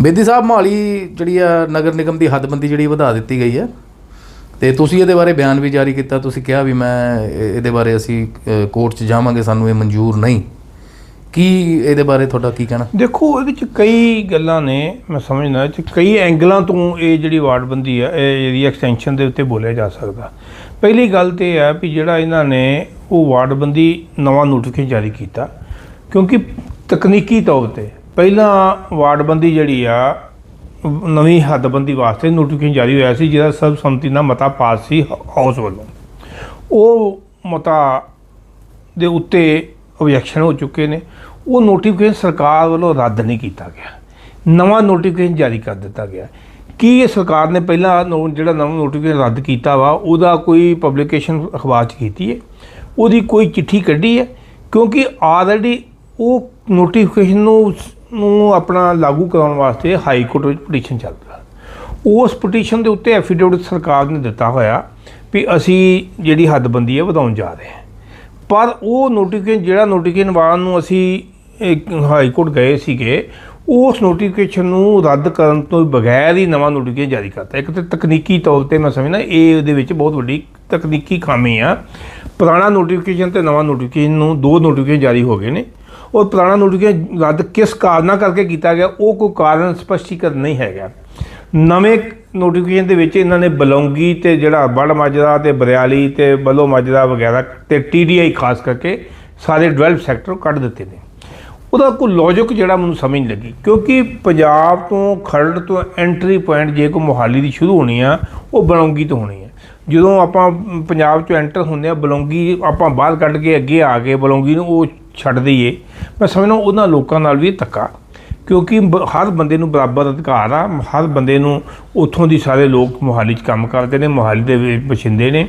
ਬੇਦੀ ਸਾਹਿਬ, ਮੋਹਾਲੀ ਜਿਹੜੀ ਆ ਨਗਰ ਨਿਗਮ ਦੀ ਹੱਦਬੰਦੀ ਜਿਹੜੀ ਵਧਾ ਦਿੱਤੀ ਗਈ ਹੈ ਤੇ ਤੁਸੀਂ ਇਹਦੇ ਬਾਰੇ ਬਿਆਨ ਵੀ ਜਾਰੀ ਕੀਤਾ। ਤੁਸੀਂ ਕਿਹਾ ਵੀ ਮੈਂ ਇਹਦੇ ਬਾਰੇ ਅਸੀਂ ਕੋਰਟ 'ਚ ਜਾਵਾਂਗੇ, ਸਾਨੂੰ ਇਹ ਮਨਜ਼ੂਰ ਨਹੀਂ। ਕੀ ਇਹਦੇ ਬਾਰੇ ਤੁਹਾਡਾ ਕੀ ਕਹਿਣਾ? ਦੇਖੋ ਇਹਦੇ ਚ ਕਈ ਗੱਲਾਂ ਨੇ, ਮੈਂ ਸਮਝਦਾ, ਇਹ ਕਈ ਐਂਗਲਾਂ ਤੋਂ ਇਹ ਜਿਹੜੀ ਵਾਰਡਬੰਦੀ ਆ, ਇਹ ਇਹਦੀ ਐਕਸਟੈਂਸ਼ਨ ਦੇ ਉੱਤੇ ਬੋਲਿਆ ਜਾ ਸਕਦਾ। ਪਹਿਲੀ ਗੱਲ ਤੇ ਇਹ ਹੈ ਵੀ ਜਿਹੜਾ ਇਹਨਾਂ ਨੇ ਉਹ ਵਾਰਡਬੰਦੀ ਨਵਾਂ ਨੋਟੀਫਿਕੇਸ਼ਨ ਜਾਰੀ ਕੀਤਾ, ਕਿਉਂਕਿ ਤਕਨੀਕੀ ਤੌਰ ਤੇ ਪਹਿਲਾਂ ਵਾਰਡਬੰਦੀ ਜਿਹੜੀ ਆ, ਨਵੀਂ ਹੱਦਬੰਦੀ ਵਾਸਤੇ ਨੋਟੀਫਿਕੇਸ਼ਨ ਜਾਰੀ ਹੋਇਆ ਸੀ, ਜਿਹਦਾ ਸਰਬਸੰਮਤੀ ਨਾਲ ਮਤਾ ਪਾਸ ਸੀ ਹਾਊਸ ਵੱਲੋਂ। ਉਹ ਮਤਾ ਦੇ ਉੱਤੇ ਆਬਜੈਕਸ਼ਨ ਹੋ ਚੁੱਕੇ ਨੇ। ਉਹ ਨੋਟੀਫਿਕੇਸ਼ਨ ਸਰਕਾਰ ਵੱਲੋਂ ਰੱਦ ਨਹੀਂ ਕੀਤਾ ਗਿਆ। ਨਵਾਂ ਨੋਟੀਫਿਕੇਸ਼ਨ ਜਾਰੀ ਕਰ ਦਿੱਤਾ ਗਿਆ। ਕੀ ਇਹ ਸਰਕਾਰ ਨੇ ਪਹਿਲਾਂ ਨੋ- ਜਿਹੜਾ ਨਵਾਂ ਨੋਟੀਫਿਕੇਸ਼ਨ ਰੱਦ ਕੀਤਾ ਵਾ, ਉਹਦਾ ਕੋਈ ਪਬਲੀਕੇਸ਼ਨ ਅਖਬਾਰ 'ਚ ਕੀਤੀ ਹੈ? ਉਹਦੀ ਕੋਈ ਚਿੱਠੀ ਕੱਢੀ ਹੈ? ਕਿਉਂਕਿ ਆਲਰੇਡੀ ਉਹ ਨੋਟੀਫਿਕੇਸ਼ਨ ਨੂੰ ਨੂੰ ਆਪਣਾ ਲਾਗੂ ਕਰਾਉਣ ਵਾਸਤੇ ਹਾਈ ਕੋਰਟ ਵਿੱਚ ਪਟੀਸ਼ਨ ਚੱਲ ਰਿਹਾ। ਉਸ ਪਟੀਸ਼ਨ ਦੇ ਉੱਤੇ ਐਫੀਡੇਵਿਟ ਸਰਕਾਰ ਨੇ ਦਿੱਤਾ ਹੋਇਆ ਵੀ ਅਸੀਂ ਜਿਹੜੀ ਹੱਦਬੰਦੀ ਹੈ ਵਧਾਉਣ ਜਾ ਰਹੇ ਹਾਂ। ਪਰ ਉਹ ਨੋਟੀਫਿਕੇਸ਼ਨ ਜਿਹੜਾ ਨੋਟੀਫਿਕੇਸ਼ਨ ਵਾਲਾ ਨੂੰ ਅਸੀਂ ਹਾਈ ਕੋਰਟ ਗਏ ਸੀਗੇ, ਉਸ ਨੋਟੀਫਿਕੇਸ਼ਨ ਨੂੰ ਰੱਦ ਕਰਨ ਤੋਂ ਬਗੈਰ ਹੀ ਨਵਾਂ ਨੋਟੀਫਿਕੇਸ਼ਨ ਜਾਰੀ ਕਰਤਾ। ਇੱਕ ਤੇ ਤਕਨੀਕੀ ਤੌਰ ਤੇ ਮੈਂ ਸਮਝਦਾ, ਇਹ ਉਹਦੇ ਵਿੱਚ ਬਹੁਤ ਵੱਡੀ ਤਕਨੀਕੀ ਖਾਮੀ ਆ। ਪੁਰਾਣਾ ਨੋਟੀਫਿਕੇਸ਼ਨ ਤੇ ਨਵਾਂ ਨੋਟੀਫਿਕੇਸ਼ਨ ਨੂੰ ਦੋ ਨੋਟੀਫਿਕੇਸ਼ਨ ਜਾਰੀ ਹੋ ਗਏ ਨੇ। ਔਰ ਪੁਰਾਣਾ ਨੋਟੀਫਿਕੇਸ਼ਨ ਰੱਦ ਕਿਸ ਕਾਰਨਾਂ ਕਰਕੇ ਕੀਤਾ ਗਿਆ, ਉਹ ਕੋਈ ਕਾਰਨ ਸਪਸ਼ਟੀਕਰਨ ਨਹੀਂ ਹੈਗਾ। ਨਵੇਂ ਨੋਟੀਫਿਕੇਸ਼ਨ ਦੇ ਵਿੱਚ ਇਹਨਾਂ ਨੇ ਬਲੌਂਗੀ ਤੇ ਜਿਹੜਾ ਬੜ ਮਾਜਰਾ ਤੇ ਬਰਿਆਲੀ ਤੇ ਬਲੋ ਮਾਜਰਾ ਵਗੈਰਾ ਤੇ ਟੀਡੀਆਈ ਖਾਸ ਕਰਕੇ ਸਾਰੇ ਡਿਵੈਲਪ ਸੈਕਟਰ ਕੱਢ ਦਿੱਤੇ ਨੇ। ਉਹਦਾ ਕੋਈ ਲੌਜਿਕ ਜਿਹੜਾ ਮੈਨੂੰ ਸਮਝ ਨਹੀਂ ਲੱਗੀ, ਕਿਉਂਕਿ ਪੰਜਾਬ ਤੋਂ ਖਰੜ ਤੋਂ ਐਂਟਰੀ ਪੁਆਇੰਟ ਜੇ ਕੋ ਮੋਹਾਲੀ ਦੀ ਸ਼ੁਰੂ ਹੋਣੀ ਆ, ਉਹ ਬਲੌਂਗੀ ਤੋਂ ਹੋਣੀ ਹੈ ਜਦੋਂ ਆਪਾਂ ਪੰਜਾਬ ਚੋਂ ਐਂਟਰ ਹੁੰਦੇ ਆ, ਬਲੌਂਗੀ ਆਪਾਂ ਬਾਹਰ ਕੱਢ ਕੇ ਅੱਗੇ ਆ ਕੇ ਬਲੌਂਗੀ ਨੂੰ ਉਹ ਛੱਡ ਦਈਏ। ਮੈਂ ਸਮਝਣਾ ਉਹਨਾਂ ਲੋਕਾਂ ਨਾਲ ਵੀ ਧੱਕਾ। ਕਿਉਂਕਿ ਬ- ਹਰ ਬੰਦੇ ਨੂੰ ਬਰਾਬਰ ਅਧਿਕਾਰ ਆ। ਹਰ ਬੰਦੇ ਨੂੰ ਉੱਥੋਂ ਦੀ ਸਾਰੇ ਲੋਕ ਮੋਹਾਲੀ 'ਚ ਕੰਮ ਕਰਦੇ ਨੇ, ਮੋਹਾਲੀ ਦੇ ਵਿੱਚ ਵਸਿੰਦੇ ਨੇ।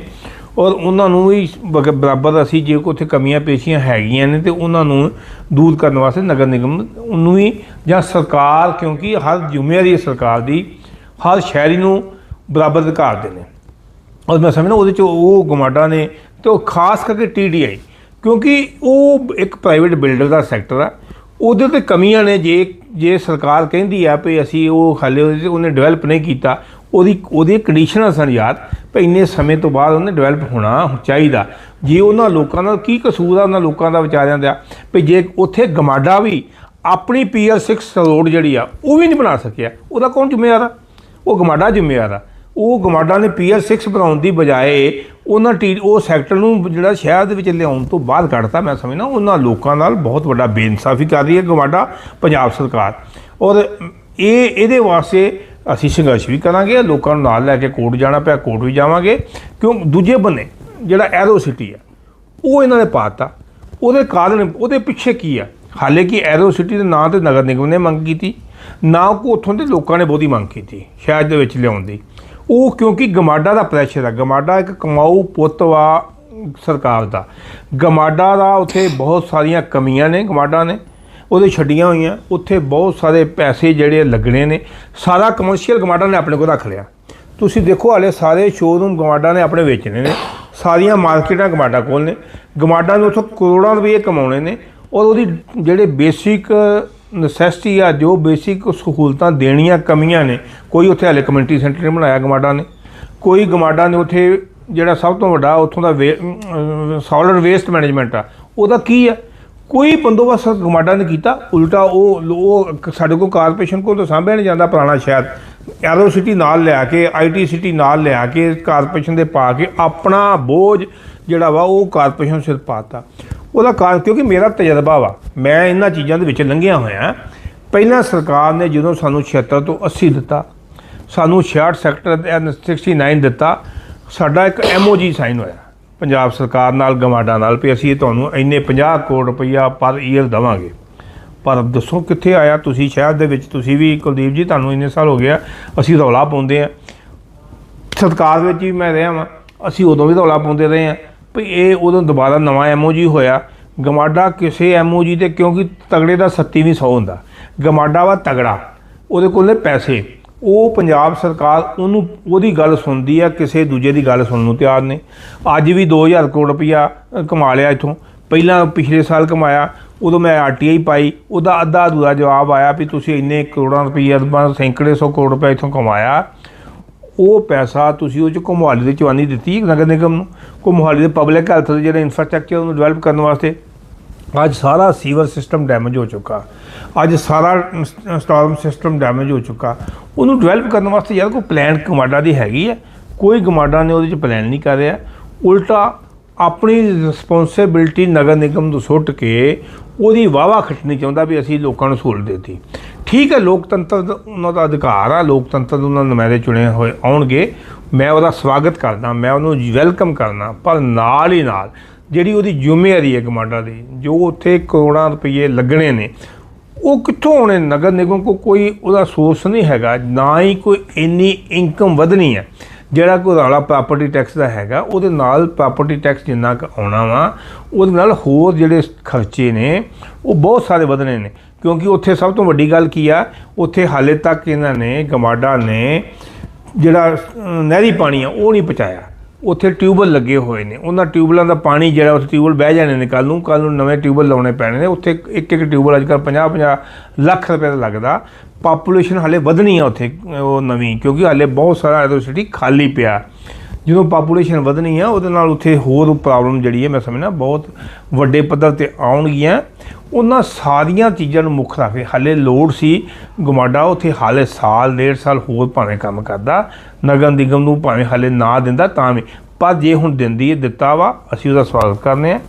ਔਰ ਉਹਨਾਂ ਨੂੰ ਵੀ ਬਰਾਬਰ ਅਸੀਂ ਜੇ ਕੋਈ ਉੱਥੇ ਕਮੀਆਂ ਪੇਸ਼ੀਆਂ ਹੈਗੀਆਂ ਨੇ ਤੇ ਉਹਨਾਂ ਨੂੰ ਦੂਰ ਕਰਨ ਵਾਸਤੇ ਨਗਰ ਨਿਗਮ ਨੂੰ ਵੀ ਜਾਂ ਸਰਕਾਰ, ਕਿਉਂਕਿ ਹਰ ਜ਼ਿੰਮੇਵਾਰੀ ਹੈ ਸਰਕਾਰ ਦੀ, ਹਰ ਸ਼ਹਿਰੀ ਨੂੰ ਬਰਾਬਰ ਅਧਿਕਾਰ ਦੇ ਨੇ ਔਰ ਮੈਂ ਸਮਝਣਾ ਉਹਦੇ ਚ ਉਹ ਗਮਾਡਾ ਨੇ ਤੇ ਉਹ ਖਾਸ ਕਰਕੇ ਟੀਡੀਆਈ ਕਿਉਂਕਿ ਉਹ ਇੱਕ ਪ੍ਰਾਈਵੇਟ ਬਿਲਡਰ ਦਾ ਸੈਕਟਰ ਆ। ਉਹਦੇ ਤੇ ਕਮੀਆਂ ਨੇ ਜੇ ਜੇ ਸਰਕਾਰ ਕਹਿੰਦੀ ਆ ਵੀ ਅਸੀਂ ਉਹ ਹਾਲੇ ਉਹਦੇ 'ਚ ਉਹਨੇ ਡਿਵੈਲਪ ਨਹੀਂ ਕੀਤਾ, ਉਹਦੀ ਉਹਦੀ ਕੰਡੀਸ਼ਨਾਂ ਸਨ ਯਾਦ, ਵੀ ਇੰਨੇ ਸਮੇਂ ਤੋਂ ਬਾਅਦ ਉਹਨੇ ਡਿਵੈਲਪ ਹੋਣਾ ਚਾਹੀਦਾ। ਜੇ ਉਹਨਾਂ ਲੋਕਾਂ ਦਾ ਕੀ ਕਸੂਰ ਆ ਉਹਨਾਂ ਲੋਕਾਂ ਦਾ ਵਿਚਾਰਿਆਂ ਦਾ? ਵੀ ਜੇ ਉੱਥੇ ਗਮਾਡਾ ਵੀ ਆਪਣੀ ਪੀਐਲ 6 ਰੋਡ ਜਿਹੜੀ ਆ, ਉਹ ਵੀ ਨਹੀਂ ਬਣਾ ਸਕਿਆ, ਉਹਦਾ ਕੌਣ ਜ਼ਿੰਮੇਵਾਰ ਆ? ਉਹ ਗਮਾਡਾ ਜ਼ਿੰਮੇਵਾਰ ਆ। ਉਹ ਗਮਾਡਾ ਨੇ ਪੀਆਰ 6 ਬਣਾਉਣ ਦੀ ਬਜਾਏ ਉਹਨਾਂ ਟੀ ਉਹ ਸੈਕਟਰ ਨੂੰ ਜਿਹੜਾ ਸ਼ਹਿਰ ਦੇ ਵਿੱਚ ਲਿਆਉਣ ਤੋਂ ਬਾਅਦ ਕੱਢਤਾ। ਮੈਂ ਸਮਝਣਾ ਉਹਨਾਂ ਲੋਕਾਂ ਨਾਲ ਬਹੁਤ ਵੱਡਾ ਬੇਇਨਸਾਫੀ ਕਰ ਰਹੀ ਹੈ ਗਮਾਡਾ ਪੰਜਾਬ ਸਰਕਾਰ। ਔਰ ਇਹ, ਇਹਦੇ ਵਾਸਤੇ ਅਸੀਂ ਸੰਘਰਸ਼ ਵੀ ਕਰਾਂਗੇ, ਲੋਕਾਂ ਨੂੰ ਨਾਲ ਲੈ ਕੇ ਕੋਰਟ ਜਾਣਾ ਪਿਆ, ਕੋਰਟ ਵੀ ਜਾਵਾਂਗੇ। ਕਿਉਂ? ਦੂਜੇ ਬੰਨੇ, ਜਿਹੜਾ ਐਰੋ ਸਿਟੀ ਆ, ਉਹ ਇਹਨਾਂ ਨੇ ਪਾਤਾ ਉਹਦੇ ਕਾਰਨ, ਉਹਦੇ ਪਿੱਛੇ ਕੀ ਆ? ਹਾਲੇ ਕਿ ਐਰੋ ਸਿਟੀ ਦੇ ਨਾਂ ਤੇ ਨਗਰ ਨਿਗਮ ਨੇ ਮੰਗ ਕੀਤੀ। ਨਾ ਕੋ ਉੱਥੋਂ ਦੇ ਲੋਕਾਂ ਨੇ ਬਹੁਤੀ ਮੰਗ ਕੀਤੀ, ਸ਼ਹਿਰ ਦੇ ਵਿੱਚ ਲਿਆਉਣ ਦੀ। ਉਹ ਕਿਉਂਕਿ ਗਮਾਡਾ ਦਾ ਪ੍ਰੈਸ਼ਰ ਆ। ਗਮਾਡਾ ਇੱਕ ਕਮਾਊ ਪੁੱਤ ਵਾ ਸਰਕਾਰ ਦਾ। ਗਮਾਡਾ ਦਾ ਉੱਥੇ ਬਹੁਤ ਸਾਰੀਆਂ ਕਮੀਆਂ ਨੇ, ਗਮਾਡਾ ਨੇ। ਉਹਦੇ ਛੱਡੀਆਂ ਹੋਈਆਂ। ਉੱਥੇ ਬਹੁਤ ਸਾਰੇ ਪੈਸੇ ਜਿਹੜੇ ਲੱਗਣੇ ਨੇ। ਸਾਰਾ ਕਮਰਸ਼ੀਅਲ ਗਮਾਡਾ ਨੇ ਆਪਣੇ ਕੋਲ ਰੱਖ ਲਿਆ। ਤੁਸੀਂ ਦੇਖੋ ਹਾਲੇ ਸਾਰੇ ਸ਼ੋਰੂਮ ਗਮਾਡਾ ਨੇ ਆਪਣੇ ਵੇਚਣੇ ਨੇ। ਸਾਰੀਆਂ ਮਾਰਕੀਟਾਂ ਗਮਾਡਾ ਕੋਲ ਨੇ। ਗਮਾਡਾ ਨੂੰ ਉੱਥੋਂ ਕਰੋੜਾਂ ਰੁਪਏ ਕਮਾਉਣੇ ਨੇ। ਔਰ ਉਹਦੀ ਜਿਹੜੇ ਬੇਸਿਕ ਨੈਸੈਸਿਟੀ ਆ, ਜੋ ਬੇਸਿਕ ਸਹੂਲਤਾਂ ਦੇਣੀਆਂ, ਕਮੀਆਂ ਨੇ, ਕੋਈ ਉੱਥੇ ਹਾਲੇ ਕਮਿਊਨਿਟੀ ਸੈਂਟਰ ਨਹੀਂ ਬਣਾਇਆ, ਗਮਾਡਾ ਨੇ। ਕੋਈ ਗਮਾਡਾ ਨੇ ਉੱਥੇ ਜਿਹੜਾ ਸਭ ਤੋਂ ਵੱਡਾ, ਉੱਥੋਂ ਦਾ ਸੋਲਿਡ ਵੇਸਟ ਮੈਨੇਜਮੈਂਟ ਆ, ਉਹਦਾ ਕੀ ਆ? ਕੋਈ ਬੰਦੋਬਸਤ ਗਮਾਡਾ ਨੇ ਕੀਤਾ, ਉਲਟਾ ਉਹ ਉਹ ਸਾਡੇ ਕੋਲ ਕਾਰਪੋਰੇਸ਼ਨ ਕੋਲ ਤਾਂ ਸਾਂਭਿਆ ਨਹੀਂ ਜਾਂਦਾ ਪੁਰਾਣਾ ਸ਼ਹਿਰ। ਐਰੋ ਸਿਟੀ ਨਾਲ ਲਿਆ ਕੇ ਆਈਟੀ ਸਿਟੀ ਨਾਲ ਲਿਆ ਕੇ ਕਾਰਪੋਰੇਸ਼ਨ ਦੇ ਪਾ ਕੇ, ਆਪਣਾ ਬੋਝ ਜਿਹੜਾ ਵਾ ਉਹ ਕਾਰਪੋਰੇਸ਼ਨ ਸਿਰ ਪਾਤਾ ਉਹਦਾ ਕਾਰਨ ਕਿਉਂਕਿ ਮੇਰਾ ਤਜਰਬਾ ਵਾ, ਮੈਂ ਇਹਨਾਂ ਚੀਜ਼ਾਂ ਦੇ ਵਿੱਚ ਲੰਘਿਆ ਹੋਇਆ ਪਹਿਲਾਂ ਸਰਕਾਰ ਨੇ ਜਦੋਂ ਸਾਨੂੰ 76 ਤੋਂ 80 ਦਿੱਤਾ, ਸਾਨੂੰ 66 ਸੈਕਟਰ 69 ਦਿੱਤਾ, ਸਾਡਾ ਇੱਕ ਐਮਓਜੀ ਸਾਈਨ ਹੋਇਆ। ਪੰਜਾਬ ਸਰਕਾਰ ਨਾਲ ਗਮਾਡਾ ਨਾਲ ਵੀ ਅਸੀਂ ਤੁਹਾਨੂੰ ਇੰਨੇ 50 ਕਰੋੜ ਰੁਪਈਆ ਪਰ ਈਅਰ ਦੇਵਾਂਗੇ। ਪਰ ਦੱਸੋ ਕਿੱਥੇ ਆਇਆ ਤੁਸੀਂ? ਸ਼ਹਿਰ ਦੇ ਵਿੱਚ ਤੁਸੀਂ ਵੀ ਕੁਲਦੀਪ ਜੀ, ਤੁਹਾਨੂੰ ਇੰਨੇ ਸਾਲ ਹੋ ਗਿਆ ਅਸੀਂ ਰੌਲਾ ਪਾਉਂਦੇ ਆ। ਸਰਕਾਰ ਵਿੱਚ ਵੀ ਮੈਂ ਰਿਹਾ ਵਾਂ, ਅਸੀਂ ਉਦੋਂ ਵੀ ਰੌਲਾ ਪਾਉਂਦੇ ਰਹੇ ਆ। ਵੀ ਇਹ ਉਦੋਂ ਦੁਬਾਰਾ ਨਵਾਂ ਐਮਓਜੀ ਹੋਇਆ। ਗਮਾਡਾ ਕਿਸੇ ਐਮਓਜੀ ਤੇ ਕਿਉਂਕਿ ਤਗੜੇ ਦਾ 37ਵੀਂ ਸੌ ਹੁੰਦਾ। ਗਮਾਡਾ ਵਾ ਤਗੜਾ, ਉਹਦੇ ਕੋਲ ਨੇ ਪੈਸੇ। ਉਹ ਪੰਜਾਬ ਸਰਕਾਰ ਉਹਨੂੰ, ਉਹਦੀ ਗੱਲ ਸੁਣਦੀ ਆ, ਕਿਸੇ ਦੂਜੇ ਦੀ ਗੱਲ ਸੁਣਨ ਨੂੰ ਤਿਆਰ ਨੇ ਅੱਜ ਵੀ 2000 ਕਰੋੜ ਰੁਪਈਆ ਕਮਾ ਲਿਆ ਇਥੋਂ। ਪਹਿਲਾਂ ਪਿਛਲੇ ਸਾਲ ਕਮਾਇਆ, ਉਦੋਂ ਮੈਂ ਆਰਟੀਆਈ ਪਾਈ। ਉਹਦਾ ਅੱਧਾ ਅਧੂਰਾ ਜਵਾਬ ਆਇਆ ਵੀ ਤੁਸੀਂ ਇੰਨੇ ਕਰੋੜਾਂ ਰੁਪਈਆ, ਸੈਂਕੜੇ ਸੌ ਕਰੋੜ ਰੁਪਏ ਇਥੋਂ ਕਮਾਇਆ। ਉਹ ਪੈਸਾ ਤੁਸੀਂ ਉਹ ਚ ਘੁਮਹਾਲੀ ਦੇ ਚਵਾਨੀ ਦਿੱਤੀ ਨਗਰ ਨਿਗਮ ਨੂੰ। ਘੁਮਹਾਲੀ ਦੇ ਪਬਲਿਕ ਹੈਲਥ ਦੇ ਜਿਹੜੇ ਇਨਫਰਾਸਟ੍ਰਕਚਰ ਉਹਨੂੰ ਡਿਵੈਲਪ ਕਰਨ ਵਾਸਤੇ। ਅੱਜ ਸਾਰਾ ਸੀਵਰ ਸਿਸਟਮ ਡੈਮੇਜ ਹੋ ਚੁੱਕਾ। ਅੱਜ ਸਾਰਾ ਸਟਾਰਮ ਸਿਸਟਮ ਡੈਮੇਜ ਹੋ ਚੁੱਕਾ। ਉਹਨੂੰ ਡਿਵੈਲਪ ਕਰਨ ਵਾਸਤੇ ਯਾਰ ਕੋਈ ਪਲਾਨ ਕਮਾਡਾ ਦੀ ਹੈਗੀ ਹੈ। ਕੋਈ ਗਮਾਡਾ ਨੇ ਉਹਦੇ ਚ ਪਲਾਨ ਨਹੀਂ ਕਰ ਰਿਹਾ। ਉਲਟਾ ਆਪਣੀ ਰਿਸਪੌਂਸਿਬਿਲਟੀ ਨਗਰ ਨਿਗਮ ਨੂੰ ਸੁੱਟ ਕੇ ਉਹਦੀ ਵਾਵਾ ਖੱਟਣੀ ਚਾਹੁੰਦਾ ਵੀ ਅਸੀਂ ਲੋਕਾਂ ਨੂੰ ਸਹੂਲਤ ਦਿੱਤੀ। ਠੀਕ ਹੈ, ਲੋਕਤੰਤਰ ਉਹਨਾਂ ਦਾ ਅਧਿਕਾਰ ਆ, ਲੋਕਤੰਤਰ ਦੇ ਉਹਨਾਂ ਨੁਮਾਇੰਦੇ ਚੁਣੇ ਹੋਏ ਆਉਣਗੇ। ਮੈਂ ਉਹਦਾ ਸਵਾਗਤ ਕਰਦਾ, ਮੈਂ ਉਹਨੂੰ ਵੈਲਕਮ ਕਰਨਾ, ਪਰ ਨਾਲ ਹੀ ਨਾਲ ਜਿਹੜੀ ਉਹਦੀ ਜ਼ਿੰਮੇਵਾਰੀ ਹੈ ਕਮਾਂਡਰ ਦੀ, ਜੋ ਉੱਥੇ ਕਰੋੜਾਂ ਰੁਪਏ ਲੱਗਣੇ ਨੇ, ਉਹ ਕਿੱਥੋਂ ਆਉਣੇ? ਨਗਰ ਨਿਗਮ ਕੋ ਕੋਈ ਉਹਦਾ ਸੋਰਸ ਨਹੀਂ ਹੈਗਾ, ਨਾ ਹੀ ਕੋਈ ਇੰਨੀ ਇਨਕਮ ਵਧਣੀ ਹੈ। ਜਿਹੜਾ ਕੋਈ ਰੌਲਾ ਪ੍ਰਾਪਰਟੀ ਟੈਕਸ ਦਾ ਹੈਗਾ, ਉਹਦੇ ਨਾਲ ਪ੍ਰਾਪਰਟੀ ਟੈਕਸ ਜਿੰਨਾ ਕੁ ਆਉਣਾ ਵਾ, ਉਹਦੇ ਨਾਲ ਹੋਰ ਜਿਹੜੇ ਖਰਚੇ ਨੇ, ਉਹ ਬਹੁਤ ਸਾਰੇ ਵਧਣੇ ਨੇ। ਕਿਉਂਕਿ ਉੱਥੇ ਸਭ ਤੋਂ ਵੱਡੀ ਗੱਲ ਕੀ ਆ? ਉੱਥੇ ਹਾਲੇ ਤੱਕ ਇਹਨਾਂ ਨੇ, ਗਮਾਡਾ ਨੇ ਜਿਹੜਾ ਨਹਿਰੀ ਪਾਣੀ ਆ, ਉਹ ਨਹੀਂ ਪਹੁੰਚਾਇਆ। ਉੱਥੇ ਟਿਊਬਲ ਲੱਗੇ ਹੋਏ ਨੇ। ਉਹਨਾਂ ਟਿਊਬਲਾਂ ਦਾ ਪਾਣੀ ਜਿਹੜਾ, ਉੱਥੇ ਟਿਊਬਲ ਬਹਿ ਜਾਣੇ ਨੇ ਕੱਲ ਨੂੰ। ਕੱਲ ਨੂੰ ਨਵੇਂ ਟਿਊਬਲ ਲਾਉਣੇ ਪੈਣੇ ਨੇ। ਉੱਥੇ ਇੱਕ ਇੱਕ ਟਿਊਬਲ ਅੱਜ ਕੱਲ੍ਹ 50 50 ਲੱਖ ਰੁਪਏ ਦਾ ਲੱਗਦਾ। ਪਾਪੂਲੇਸ਼ਨ ਹਾਲੇ ਵਧਣੀ ਆ ਉੱਥੇ, ਉਹ ਨਵੀਂ, ਕਿਉਂਕਿ ਹਾਲੇ ਬਹੁਤ ਸਾਰਾ ਐਡੋਸਿਟੀ ਖਾਲੀ ਪਿਆ। ਜਦੋਂ ਪਾਪੂਲੇਸ਼ਨ ਵਧਣੀ ਆ, ਉਹਦੇ ਨਾਲ ਉੱਥੇ ਹੋਰ ਪ੍ਰੋਬਲਮ ਜਿਹੜੀ ਹੈ ਮੈਂ ਸਮਝਣਾ ਬਹੁਤ ਵੱਡੇ ਪੱਧਰ ਤੇ ਆਉਣਗੀਆਂ। ਉਹਨਾਂ ਸਾਰੀਆਂ ਚੀਜ਼ਾਂ ਨੂੰ ਮੁੱਖ ਰੱਖ ਕੇ ਹਾਲੇ ਲੋੜ ਸੀ ਗਮਾਡਾ ਉੱਥੇ ਹਾਲੇ ਸਾਲ, ਡੇਢ ਸਾਲ ਹੋਰ ਭਾਵੇਂ ਕੰਮ ਕਰਦਾ। ਨਗਰ ਨਿਗਮ ਨੂੰ ਭਾਵੇਂ ਹਾਲੇ ਨਾ ਦਿੰਦਾ ਤਾਂ ਵੀ। ਪਰ ਜੇ ਹੁਣ ਦਿੰਦੀ ਹੈ ਦਿੱਤਾ ਵਾ, ਅਸੀਂ ਉਹਦਾ ਸਵਾਗਤ ਕਰਨੇ ਆ।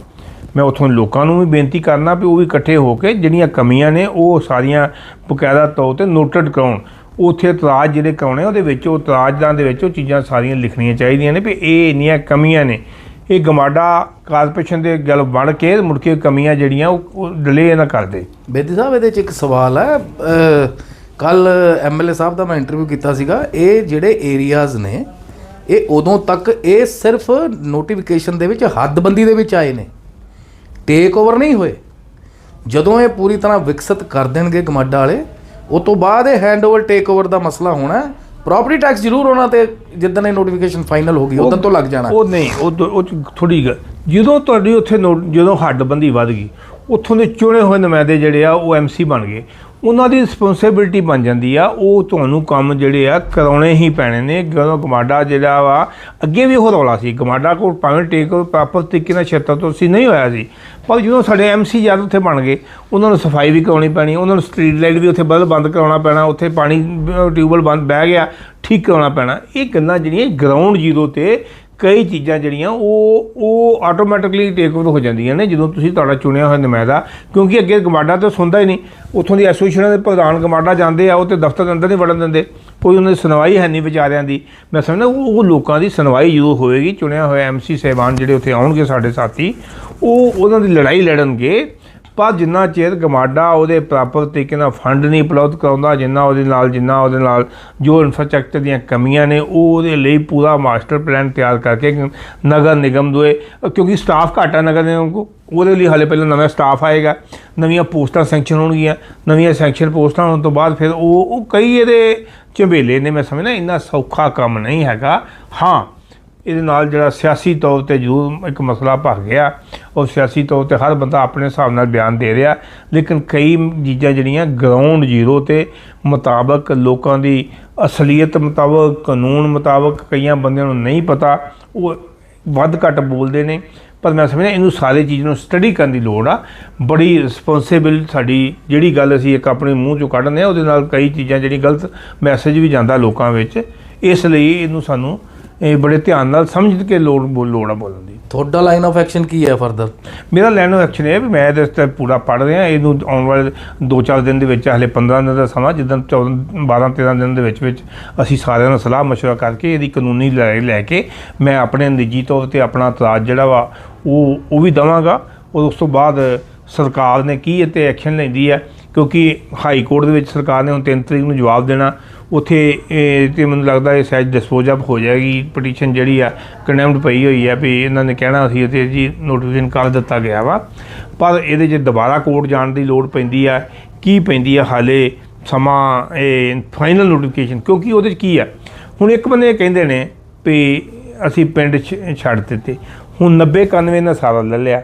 ਮੈਂ ਉੱਥੋਂ ਲੋਕਾਂ ਨੂੰ ਵੀ ਬੇਨਤੀ ਕਰਨਾ ਵੀ ਉਹ ਵੀ ਇਕੱਠੇ ਹੋ ਕੇ ਜਿਹੜੀਆਂ ਕਮੀਆਂ ਨੇ, ਉਹ ਸਾਰੀਆਂ ਬਕਾਇਦਾ ਤੌਰ ਤੇ ਨੋਟਡ ਕਰਾਉਣ। ਉੱਥੇ ਇਤਰਾਜ਼ ਜਿਹੜੇ ਕਰਾਉਣੇ, ਉਹਦੇ ਵਿੱਚ ਉਹ ਇਤਰਾਜ਼ਦਾਂ ਦੇ ਵਿੱਚ ਉਹ ਚੀਜ਼ਾਂ ਸਾਰੀਆਂ ਲਿਖਣੀਆਂ ਚਾਹੀਦੀਆਂ ਨੇ ਵੀ ਇਹ ਇੰਨੀਆਂ ਕਮੀਆਂ ਨੇ। ਇਹ ਗਮਾਡਾ ਕਾਰਪੋਰੇਸ਼ਨ ਦੇ ਗੱਲ ਬਣ ਕੇ ਮੁੜ ਕੇ ਕਮੀਆਂ ਜਿਹੜੀਆਂ ਉਹ ਡਿਲੇ ਨਾ ਕਰਦੇ। ਬੇਦੀ ਸਾਹਿਬ, ਇਹਦੇ ਚ ਇੱਕ ਸਵਾਲ ਹੈ। ਕੱਲ ਐਮਐਲਏ ਸਾਹਿਬ ਦਾ ਮੈਂ ਇੰਟਰਵਿਊ ਕੀਤਾ ਸੀਗਾ। ਇਹ ਜਿਹੜੇ ਏਰੀਆਜ਼ ਨੇ, ਇਹ ਉਦੋਂ ਤੱਕ ਇਹ ਸਿਰਫ ਨੋਟੀਫਿਕੇਸ਼ਨ ਦੇ ਵਿੱਚ ਹੱਦਬੰਦੀ ਦੇ ਵਿੱਚ ਆਏ ਨੇ। ਟੇਕ ਓਵਰ ਨਹੀਂ ਹੋਏ। ਜਦੋਂ ਇਹ ਪੂਰੀ ਤਰ੍ਹਾਂ ਵਿਕਸਿਤ ਕਰ ਦੇਣਗੇ ਗਮਾਡਾ ਵਾਲੇ, ਉਹ ਤੋਂ ਬਾਅਦ ਇਹ ਹੈਂਡਓਵਰ ਟੇਕ ਓਵਰ ਦਾ ਮਸਲਾ ਹੋਣਾ ਪ੍ਰਾਪਰਟੀ ਟੈਕਸ ਜ਼ਰੂਰ ਹੋਣਾ ਤੇ ਜਿੱਦਣ ਇਹ ਨੋਟੀਫਿਕੇਸ਼ਨ ਫਾਈਨਲ ਹੋ ਗਈ ਉਦੋਂ ਤੋਂ ਲੱਗ ਜਾਣਾ। ਉਹ ਨਹੀਂ ਉਹ ਉਹ ਥੋੜੀ ਜਦੋਂ ਤੁਹਾਡੀ ਉੱਥੇ ਜਦੋਂ ਹੱਡਬੰਦੀ ਵੱਧ ਗਈ ਉੱਥੋਂ ਦੇ ਚੁਣੇ ਹੋਏ ਨੁਮਾਇੰਦੇ ਜਿਹੜੇ ਆ ਉਹ ਐਮਸੀ ਬਣ ਗਏ। ਉਹਨਾਂ ਦੀ ਰਿਸਪੌਂਸਿਬਿਲਟੀ ਬਣ ਜਾਂਦੀ ਆ ਉਹ ਤੁਹਾਨੂੰ ਕੰਮ ਜਿਹੜੇ ਆ ਕਰਾਉਣੇ ਹੀ ਪੈਣੇ ਨੇ। ਜਦੋਂ ਗਮਾਡਾ ਜਿਹੜਾ ਵਾ ਅੱਗੇ ਵੀ ਉਹ ਰੌਲਾ ਸੀ। ਗਮਾਡਾ ਕੋਲ ਭਾਵੇਂ ਟੇਕ ਪ੍ਰਾਪਰ ਤਰੀਕੇ ਨਾਲ ਛੇਤਰ ਤੋਂ ਸੀ ਨਹੀਂ ਹੋਇਆ ਸੀ। ਪਰ ਜਦੋਂ ਸਾਡੇ ਐਮਸੀ ਜਦ ਉੱਥੇ ਬਣ ਗਏ, ਉਹਨਾਂ ਨੂੰ ਸਫ਼ਾਈ ਵੀ ਕਰਾਉਣੀ ਪੈਣੀ, ਉਹਨਾਂ ਨੂੰ ਸਟਰੀਟ ਲਾਈਟ ਵੀ ਉੱਥੇ ਬਦਲ ਬੰਦ ਕਰਾਉਣਾ ਪੈਣਾ, ਉੱਥੇ ਪਾਣੀ ਟਿਊਬਲ ਬੰਦ ਬਹਿ ਗਿਆ, ਠੀਕ ਕਰਾਉਣਾ ਪੈਣਾ। ਇਹ ਗੱਲਾਂ ਜਿਹੜੀਆਂ ਗਰਾਊਂਡ ਜ਼ੀਰੋ ਤੇ ਕਈ ਚੀਜ਼ਾਂ ਜਿਹੜੀਆਂ ਉਹ ਉਹ ਆਟੋਮੈਟਿਕਲੀ ਟੇਕ ਓਵਰ ਹੋ ਜਾਂਦੀਆਂ ਨੇ, ਜਦੋਂ ਤੁਸੀਂ ਤੁਹਾਡਾ ਚੁਣਿਆ ਹੋਇਆ ਨੁਮਾਇੰਦਾ, ਕਿਉਂਕਿ ਅੱਗੇ ਗਮਾਡਾ ਤਾਂ ਸੁਣਦਾ ਹੀ ਨਹੀਂ। ਉੱਥੋਂ ਦੀ ਐਸੋਸੀਏਸ਼ਨ ਦੇ ਪ੍ਰਧਾਨ ਗਮਾਡਾ ਜਾਂਦੇ ਆ, ਉਹ ਤੇ ਦਫ਼ਤਰ ਦੇ ਅੰਦਰ ਨਹੀਂ ਵੜਨ ਦਿੰਦੇ। ਕੋਈ ਉਹਨਾਂ ਦੀ ਸੁਣਵਾਈ ਹੈ ਨਹੀਂ ਵਿਚਾਰਿਆਂ ਦੀ। ਮੈਂ ਸਮਝਦਾ ਉਹ ਲੋਕਾਂ ਦੀ ਸੁਣਵਾਈ ਜ਼ਰੂਰ ਹੋਏਗੀ, ਚੁਣਿਆ ਹੋਇਆ ਐਮਸੀ ਸਹਿਬਾਨ ਜਿਹੜੇ ਉੱਥੇ ਆਉਣਗੇ ਸਾਡੇ ਸਾਥੀ, ਉਹ ਉਹਨਾਂ ਦੀ ਲੜਾਈ ਲੜਨਗੇ। ਪਰ ਜਿੰਨਾ ਚਿਰ ਗਮਾਡਾ ਉਹਦੇ ਪ੍ਰੋਪਰ ਤਰੀਕੇ ਨਾਲ ਫੰਡ ਨਹੀਂ ਉਪਲਬਧ ਕਰਾਉਂਦਾ, ਜਿੰਨਾ ਉਹਦੇ ਨਾਲ, ਜਿੰਨਾ ਉਹਦੇ ਨਾਲ ਜੋ ਇਨਫਰਾਸਟ੍ਰਕਚਰ ਦੀਆਂ ਕਮੀਆਂ ਨੇ, ਉਹ ਉਹਦੇ ਲਈ ਪੂਰਾ ਮਾਸਟਰ ਪਲਾਨ ਤਿਆਰ ਕਰਕੇ ਨਗਰ ਨਿਗਮ ਦੋਏ ਕਿਉਂਕਿ ਸਟਾਫ ਘੱਟ ਹੈ ਨਗਰ ਨਿਗਮ ਕੋ ਉਹਦੇ ਲਈ ਹਾਲੇ ਪਹਿਲਾਂ ਨਵਾਂ ਸਟਾਫ ਆਏਗਾ, ਨਵੀਆਂ ਪੋਸਟਾਂ ਸੈਂਕਸ਼ਨ ਹੋਣਗੀਆਂ, ਨਵੀਆਂ ਸੈਂਕਸ਼ਨ ਪੋਸਟਾਂ ਹੋਣ ਤੋਂ ਬਾਅਦ ਫਿਰ ਉਹ ਉਹ ਕਈ ਇਹਦੇ ਝੰਬੇਲੇ ਨੇ, ਮੈਂ ਸਮਝਣਾ ਇੰਨਾ ਸੌਖਾ ਕੰਮ ਨਹੀਂ ਹੈਗਾ। ਹਾਂ ਇਹਦੇ ਨਾਲ ਜਿਹੜਾ ਸਿਆਸੀ ਤੌਰ ਤੇ ਜ਼ਰੂਰ ਇੱਕ ਮਸਲਾ ਭਰ ਗਿਆ, ਉਹ ਸਿਆਸੀ ਤੌਰ ਤੇ ਹਰ ਬੰਦਾ ਆਪਣੇ ਹਿਸਾਬ ਨਾਲ ਬਿਆਨ ਦੇ ਰਿਹਾ, ਲੇਕਿਨ ਕਈ ਚੀਜ਼ਾਂ ਜਿਹੜੀਆਂ ਗਰਾਊਂਡ ਜ਼ੀਰੋ ਤੇ ਮੁਤਾਬਕ ਲੋਕਾਂ ਦੀ ਅਸਲੀਅਤ ਮੁਤਾਬਕ, ਕਾਨੂੰਨ ਮੁਤਾਬਕ ਕਈਆਂ ਬੰਦਿਆਂ ਨੂੰ ਨਹੀਂ ਪਤਾ, ਉਹ ਵੱਧ ਘੱਟ ਬੋਲਦੇ ਨੇ। ਪਰ ਮੈਂ ਸਮਝਦਾ ਇਹਨੂੰ ਸਾਰੇ ਚੀਜ਼ ਨੂੰ ਸਟੱਡੀ ਕਰਨ ਦੀ ਲੋੜ ਆ। ਬੜੀ ਰਿਸਪੌਂਸਿਬਲ ਸਾਡੀ ਜਿਹੜੀ ਗੱਲ ਅਸੀਂ ਇੱਕ ਆਪਣੇ ਮੂੰਹ ਚੋਂ ਕੱਢਦੇ ਆ ਉਹਦੇ ਨਾਲ ਕਈ ਚੀਜ਼ਾਂ ਜਿਹੜੀ ਗਲਤ ਮੈਸੇਜ ਵੀ ਜਾਂਦਾ ਲੋਕਾਂ ਵਿੱਚ। ਇਸ ਲਈ ਇਹਨੂੰ ਸਾਨੂੰ ਇਹ ਬੜੇ ਧਿਆਨ ਨਾਲ ਸਮਝ ਕੇ ਲੋੜ ਬੋਲ- ਲੋੜ ਆ ਬੋਲਣ ਦੀ ਤੁਹਾਡਾ ਲਾਈਨ ਆਫ ਐਕਸ਼ਨ ਕੀ ਹੈ ਫਰਦਰ ਮੇਰਾ ਲੈਨੋ ਐਕਸ਼ਨ ਇਹ ਹੈ ਵੀ ਮੈਂ ਇਹਦੇ ਤੇ ਪੂਰਾ ਪੜ ਰਿਹਾ ਇਹਨੂੰ ਆਉਣ ਵਾਲੇ 2-4 ਦਿਨ ਦੇ ਵਿੱਚ ਹਲੇ 15 ਦਿਨ ਦਾ ਸਮਾਂ ਜਿੱਦਾਂ 14 12-13 ਦਿਨ ਦੇ ਵਿੱਚ ਵਿੱਚ ਅਸੀਂ ਸਾਰਿਆਂ ਨਾਲ ਸਲਾਹ مشورہ ਕਰਕੇ ਇਹਦੀ ਕਾਨੂੰਨੀ ਲੜਾਈ ਲੈ ਕੇ ਮੈਂ ਆਪਣੇ ਨਿੱਜੀ ਤੌਰ ਤੇ ਆਪਣਾ ਇਤਰਾਜ਼ ਜਿਹੜਾ ਵਾ ਉਹ ਉਹ ਵੀ ਦਵਾਂਗਾ ਔਰ ਉਸ ਤੋਂ ਬਾਅਦ ਸਰਕਾਰ ਨੇ ਕੀ ਅਤੇ ਐਕਸ਼ਨ ਲੈਂਦੀ ਹੈ ਕਿਉਂਕਿ ਹਾਈ ਕੋਰਟ ਦੇ ਵਿੱਚ ਸਰਕਾਰ ਨੇ ਹੁਣ 3 ਤਰੀਕ ਨੂੰ ਜਵਾਬ ਦੇਣਾ। ਉੱਥੇ ਇਹ ਤੇ ਮੈਨੂੰ ਲੱਗਦਾ ਇਹ ਸੈਜ ਡਿਸਪੋਜ਼ ਅਪ ਹੋ ਜਾਏਗੀ। ਪਟੀਸ਼ਨ ਜਿਹੜੀ ਆ ਕੰਡੈਮਡ ਪਈ ਹੋਈ ਹੈ ਵੀ ਇਹਨਾਂ ਨੇ ਕਹਿਣਾ ਸੀ ਤੇ ਜੀ ਨੋਟੀਫਿਕੇਸ਼ਨ ਕਰ ਦਿੱਤਾ ਗਿਆ ਵਾ। ਪਰ ਇਹਦੇ 'ਚ ਦੁਬਾਰਾ ਕੋਰਟ ਜਾਣ ਦੀ ਲੋੜ ਪੈਂਦੀ ਆ। ਕੀ ਪੈਂਦੀ ਆ ਹਾਲੇ ਸਮਾਂ ਇਹ ਫਾਈਨਲ ਨੋਟੀਫਿਕੇਸ਼ਨ ਕਿਉਂਕਿ ਉਹਦੇ 'ਚ ਕੀ ਆ? ਹੁਣ ਇੱਕ ਬੰਦੇ ਇਹ ਕਹਿੰਦੇ ਨੇ ਵੀ ਅਸੀਂ ਪਿੰਡ ਛ- ਛੱਡ ਦਿੱਤੇ। ਹੁਣ 90 91 ਨਾਲ ਸਾਰਾ ਲੈ ਲਿਆ।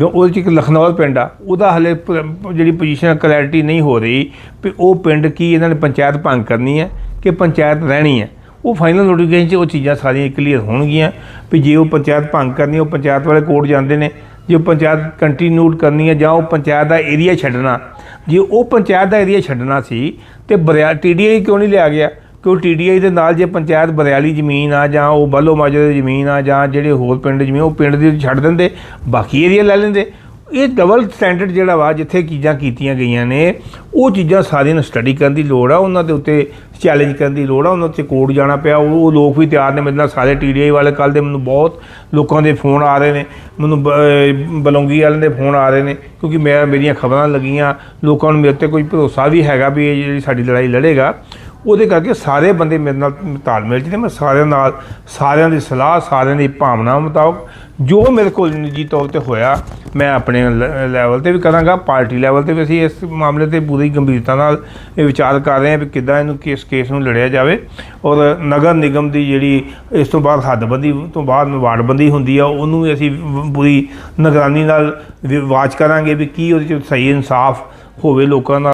ਉਹਦੇ ਚ ਇੱਕ ਲਖਨੌਰ ਪਿੰਡ ਆ। ਉਹਦਾ ਹਲੇ ਪ- ਜਿਹੜੀ ਪੋਜੀਸ਼ਨ ਕਲੈਰਿਟੀ ਨਹੀਂ ਹੋ ਰਹੀ ਵੀ ਉਹ ਪਿੰਡ ਕੀ ਇਹਨਾਂ ਨੇ ਪੰਚਾਇਤ ਭੰਗ ਕਰਨੀ ਹੈ ਕਿ ਪੰਚਾਇਤ ਰਹਿਣੀ ਹੈ। ਉਹ ਫਾਈਨਲ ਨੋਟੀਫਿਕੇਸ਼ਨ 'ਚ ਉਹ ਚੀਜ਼ਾਂ ਸਾਰੀਆਂ ਕਲੀਅਰ ਹੋਣਗੀਆਂ ਵੀ ਜੇ ਉਹ ਪੰਚਾਇਤ ਭੰਗ ਕਰਨੀ, ਉਹ ਪੰਚਾਇਤ ਵਾਲੇ ਕੋਰਟ ਜਾਂਦੇ ਨੇ। ਜੇ ਉਹ ਪੰਚਾਇਤ ਕੰਟੀਨਿਊਡ ਕਰਨੀ ਹੈ ਜਾਂ ਉਹ ਪੰਚਾਇਤ ਦਾ ਏਰੀਆ ਛੱਡਣਾ। ਜੇ ਉਹ ਪੰਚਾਇਤ ਦਾ ਏਰੀਆ ਛੱਡਣਾ ਸੀ ਤੇ ਬਰਿਆ ਟੀਡੀਆਈ ਕਿਉਂ ਨਹੀਂ ਲਿਆ ਗਿਆ? ਕਿਉਂ ਟੀਡੀਆਈ ਦੇ ਨਾਲ ਜੇ ਪੰਚਾਇਤ ਬਰਿਆਲੀ ਜ਼ਮੀਨ ਆ ਜਾਂ ਉਹ ਬੱਲੋ ਮਾਜਰੇ ਦੀ ਜ਼ਮੀਨ ਆ ਜਾਂ ਜਿਹੜੇ ਹੋਰ ਪਿੰਡ ਦੀ ਜ਼ਮੀਨ, ਉਹ ਪਿੰਡ ਦੀ ਛੱਡ ਦਿੰਦੇ, ਬਾਕੀ ਏਰੀਆ ਲੈ ਲੈਂਦੇ। ਇਹ ਡਬਲ ਸਟੈਂਡਰਡ ਜਿਹੜਾ ਵਾ ਜਿੱਥੇ ਚੀਜ਼ਾਂ ਕੀਤੀਆਂ ਗਈਆਂ ਨੇ, ਉਹ ਚੀਜ਼ਾਂ ਸਾਰੀਆਂ ਨੂੰ ਸਟੱਡੀ ਕਰਨ ਦੀ ਲੋੜ ਆ, ਉਹਨਾਂ ਦੇ ਉੱਤੇ ਚੈਲੰਜ ਕਰਨ ਦੀ ਲੋੜ ਆ, ਉਹਨਾਂ ਉੱਤੇ ਕੋਰਟ ਜਾਣਾ ਪਿਆ। ਉਹ ਉਹ ਲੋਕ ਵੀ ਤਿਆਰ ਨੇ ਮੇਰੇ ਨਾਲ, ਸਾਰੇ ਟੀਡੀਆਈ ਵਾਲੇ ਕੱਲ ਦੇ ਮੈਨੂੰ ਬਹੁਤ ਲੋਕਾਂ ਦੇ ਫੋਨ ਆ ਰਹੇ ਨੇ। ਮੈਨੂੰ ਬ- ਬਲੌਂਗੀ ਵਾਲਿਆਂ ਦੇ ਫੋਨ ਆ ਰਹੇ ਨੇ, ਕਿਉਂਕਿ ਮੈਂ, ਮੇਰੀਆਂ ਖਬਰਾਂ ਲੱਗੀਆਂ। ਲੋਕਾਂ ਨੂੰ ਮੇਰੇ ਤੇ ਕੋਈ ਭਰੋਸਾ ਵੀ ਹੈਗਾ ਵੀ ਇਹ ਜਿਹੜੀ ਸਾਡੀ ਲੜਾਈ ਲੜੇਗਾ। ਉਹਦੇ ਕਰਕੇ ਸਾਰੇ ਬੰਦੇ ਮੇਰੇ ਨਾਲ ਤਾਲਮੇਲ 'ਚ ਨੇ, ਮੈਂ ਸਾਰਿਆਂ ਨਾਲ, ਸਾਰਿਆਂ ਦੀ ਸਲਾਹ, ਸਾਰਿਆਂ ਦੀ ਭਾਵਨਾ ਮੁਤਾਬਕ ਜੋ ਮੇਰੇ ਕੋਲ ਨਿੱਜੀ ਤੌਰ ਤੇ ਹੋਇਆ, ਮੈਂ ਆਪਣੇ ਲ- ਲੈਵਲ ਤੇ ਵੀ ਕਰਾਂਗਾ ਪਾਰਟੀ ਲੈਵਲ ਤੇ ਵੀ ਅਸੀਂ ਇਸ ਮਾਮਲੇ ਤੇ ਪੂਰੀ ਗੰਭੀਰਤਾ ਨਾਲ ਇਹ ਵਿਚਾਰ ਕਰ ਰਹੇ ਹਾਂ ਵੀ ਕਿੱਦਾਂ ਇਹਨੂੰ ਕਿਸ ਕੇਸ ਨੂੰ ਲੜਿਆ ਜਾਵੇ ਔਰ ਨਗਰ ਨਿਗਮ ਦੀ ਜਿਹੜੀ ਇਸ ਤੋਂ ਬਾਅਦ ਹੱਦਬੰਦੀ ਤੋਂ ਬਾਅਦ ਵਾਰਡਬੰਦੀ ਹੁੰਦੀ ਆ, ਉਹਨੂੰ ਵੀ ਅਸੀਂ ਵ- ਪੂਰੀ ਨਿਗਰਾਨੀ ਨਾਲ ਵਿਵਾਚ ਕਰਾਂਗੇ ਵੀ ਕੀ ਉਹਦੇ ਚ ਸਹੀ ਇਨਸਾਫ ਹੋਵੇ ਲੋਕਾਂ ਨਾਲ।